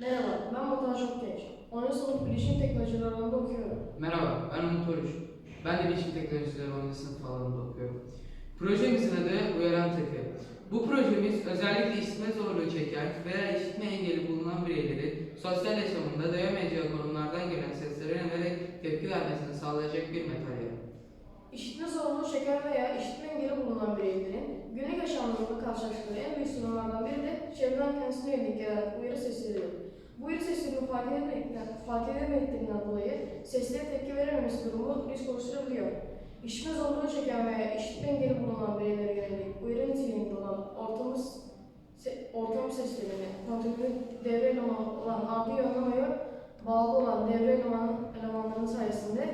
Merhaba, ben Batuhan Şokgenç. 10. sınıf bilişim teknolojileri alanında okuyorum. Merhaba, ben Umut Oruç. Ben de bilişim teknolojileri 10. sınıf alanında okuyorum. Projemizin adı Uyaran Tepe. Bu projemiz özellikle işitme zorluğu çeken veya işitme engeli bulunan bireylerin sosyal yaşamında duyamayacağı konumlardan gelen seslere yönelik tepki vermesini sağlayacak bir materyal. İşitme sorunu çeken veya işitme engeli bulunan bireylerin günlük yaşamlarında karşılaştığı en büyük sorunlardan biri de çevreden kendisine yönelik gelen uyarı sesleridir. Bu uyarı seslerini fark edemediğinden, fark edemediklerinden dolayı seslere tepki verememesi durumu risk oluşturabiliyor. İşitme zorluğu çeken veya işitme engeli bulunan bireylere yönelik uyarı niteliğinde olan ortamı, se, ortam seslerini kontrolü devre elemanı olan adli yönlemeye bağlı olan devre elemanı, elemanlarının sayesinde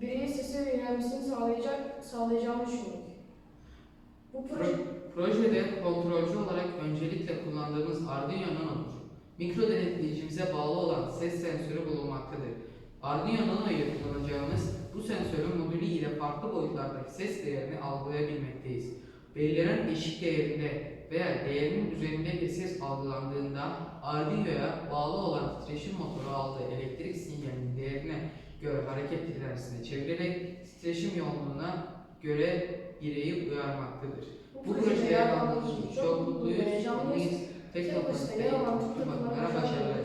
bireyin sesi ve yönelmesini sağlayacak, sağlayacağını düşündük. Bu proje, Pro- projede kontrolcü olarak öncelikle kullandığımız Arduino Nano'dur. Mikro denetleyicimize bağlı olan ses sensörü bulunmaktadır. Arduino Nano'yu kullanacağımız bu sensörün modülü ile farklı boyutlardaki ses değerini algılayabilmekteyiz. Belirlenen eşik değerinde veya değerinin üzerinde bir ses algılandığında Arduino'ya bağlı olan titreşim motoru aldığı elektrik sinyalinin değerine göre hareket dinamisine çevirerek titreşim yoğunluğuna göre bireyi uyarmaktadır. Bu projeye aldığınız için çok mutluyuz. heyecanlıyız. Başarılar dileriz. dileriz. Başarılar.